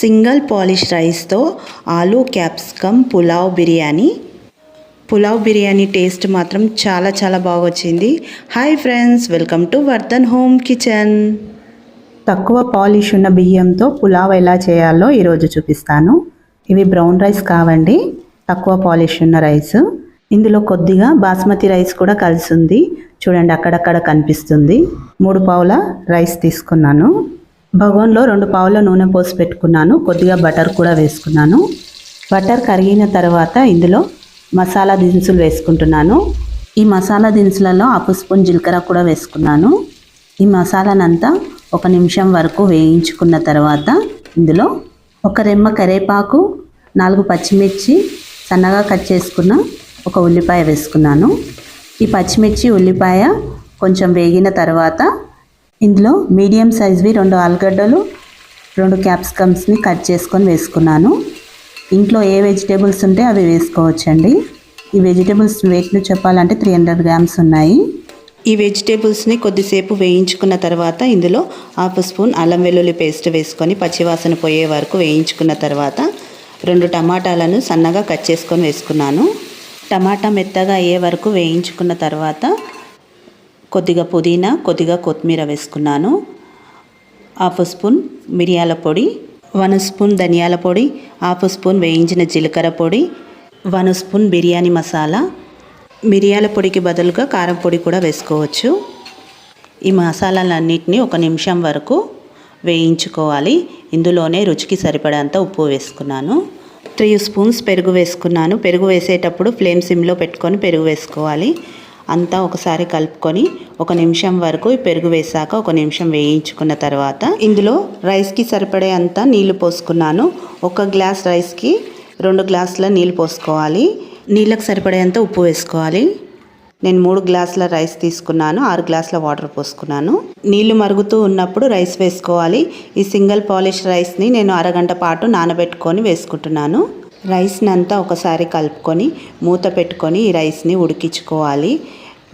Single polish రైస్తో aloo capsicum pulao biryani. Pulao biryani taste మాత్రం చాలా చాలా బాగా వచ్చింది hi friends welcome to Vardhan home kitchen. తక్కువ పాలిష్ ఉన్న బియ్యంతో పులావ్ ఎలా చేయాలో ఈరోజు చూపిస్తాను. ఇవి బ్రౌన్ రైస్ కావండి తక్కువ పాలిష్ ఉన్న రైస్. ఇందులో కొద్దిగా బాస్మతి రైస్ కూడా కలిసి ఉంది. చూడండి అక్కడక్కడ కనిపిస్తుంది. మూడు పావుల రైస్ తీసుకున్నాను. భగవన్లో రెండు పావుల నూనె పోసి పెట్టుకున్నాను. కొద్దిగా బటర్ కూడా వేసుకున్నాను. బటర్ కరిగిన తర్వాత ఇందులో మసాలా దినుసులు వేసుకుంటున్నాను. ఈ మసాలా దినుసులలో హాఫ్ స్పూన్ జీలకర్ర కూడా వేసుకున్నాను. ఈ మసాలానంతా ఒక నిమిషం వరకు వేయించుకున్న తర్వాత ఇందులో ఒక రెమ్మ కరేపాకు నాలుగు పచ్చిమిర్చి సన్నగా కట్ చేసుకున్న ఒక ఉల్లిపాయ వేసుకున్నాను. ఈ పచ్చిమిర్చి ఉల్లిపాయ కొంచెం వేగిన తర్వాత ఇందులో మీడియం సైజ్వి రెండు ఆలుగడ్డలు రెండు క్యాప్సికమ్స్ని కట్ చేసుకొని వేసుకున్నాను. ఇంట్లో ఏ వెజిటేబుల్స్ ఉంటే అవి వేసుకోవచ్చండి. ఈ వెజిటేబుల్స్ వెయిట్ను చెప్పాలంటే త్రీ హండ్రెడ్ గ్రామ్స్ ఉన్నాయి. ఈ వెజిటేబుల్స్ని కొద్దిసేపు వేయించుకున్న తర్వాత ఇందులో హాఫ్ స్పూన్ అల్లం వెల్లుల్లి పేస్ట్ వేసుకొని పచ్చివాసన పోయే వరకు వేయించుకున్న తర్వాత రెండు టమాటాలను సన్నగా కట్ చేసుకొని వేసుకున్నాను. టమాటా మెత్తగా అయ్యే వరకు వేయించుకున్న తర్వాత కొద్దిగా పుదీనా కొద్దిగా కొత్తిమీర వేసుకున్నాను. హాఫ్ స్పూన్ మిరియాల పొడి వన్ స్పూన్ ధనియాల పొడి హాఫ్ స్పూన్ వేయించిన జీలకర్ర పొడి వన్ స్పూన్ బిర్యానీ మసాలా. మిరియాల పొడికి బదులుగా కారం పొడి కూడా వేసుకోవచ్చు. ఈ మసాలాలన్నిటిని ఒక నిమిషం వరకు వేయించుకోవాలి. ఇందులోనే రుచికి సరిపడంత ఉప్పు వేసుకున్నాను. త్రీ స్పూన్స్ పెరుగు వేసుకున్నాను. పెరుగు వేసేటప్పుడు ఫ్లేమ్ సిమ్లో పెట్టుకొని పెరుగు వేసుకోవాలి. అంతా ఒకసారి కలుపుకొని ఒక నిమిషం వరకు పెరుగు వేసాక ఒక నిమిషం వేయించుకున్న తర్వాత ఇందులో రైస్కి సరిపడే అంత నీళ్ళు పోసుకున్నాను. ఒక గ్లాస్ రైస్కి రెండు గ్లాసుల నీళ్ళు పోసుకోవాలి. నీళ్ళకి సరిపడేంత ఉప్పు వేసుకోవాలి. నేను మూడు గ్లాసుల రైస్ తీసుకున్నాను. ఆరు గ్లాసుల వాటర్ పోసుకున్నాను. నీళ్ళు మరుగుతూ ఉన్నప్పుడు రైస్ వేసుకోవాలి. ఈ సింగిల్ పాలిష్ రైస్ని నేను అరగంట పాటు నానబెట్టుకొని వేసుకుంటున్నాను. రైస్ని అంతా ఒకసారి కలుపుకొని మూత పెట్టుకొని ఈ రైస్ని ఉడికించుకోవాలి.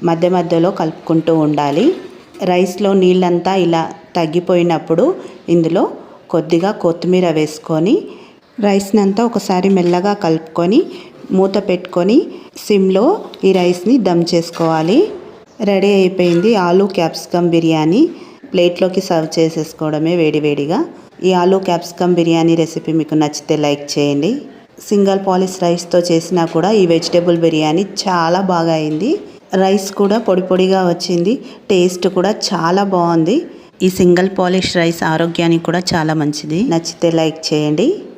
మధ్య మధ్యలో కలుపుకుంటూ ఉండాలి. రైస్లో నీళ్ళంతా ఇలా తగ్గిపోయినప్పుడు ఇందులో కొద్దిగా కొత్తిమీర వేసుకొని రైస్ని అంతా ఒకసారి మెల్లగా కలుపుకొని మూత పెట్టుకొని సిమ్లో ఈ రైస్ని దమ్ చేసుకోవాలి. రెడీ అయిపోయింది ఆలూ క్యాప్సికమ్ బిర్యానీ. ప్లేట్లోకి సర్వ్ చేసేసుకోవడమే వేడివేడిగా. ఈ ఆలూ క్యాప్సికమ్ బిర్యానీ రెసిపీ మీకు నచ్చితే లైక్ చేయండి. సింగల్ పాలిష్ రైస్తో చేసినా కూడా ఈ వెజిటేబుల్ బిర్యానీ చాలా బాగా అయింది. రైస్ కూడా పొడి పొడిగా వచ్చింది. టేస్ట్ కూడా చాలా బాగుంది. ఈ సింగల్ పాలిష్ రైస్ ఆరోగ్యానికి కూడా చాలా మంచిది. నచ్చితే లైక్ చేయండి.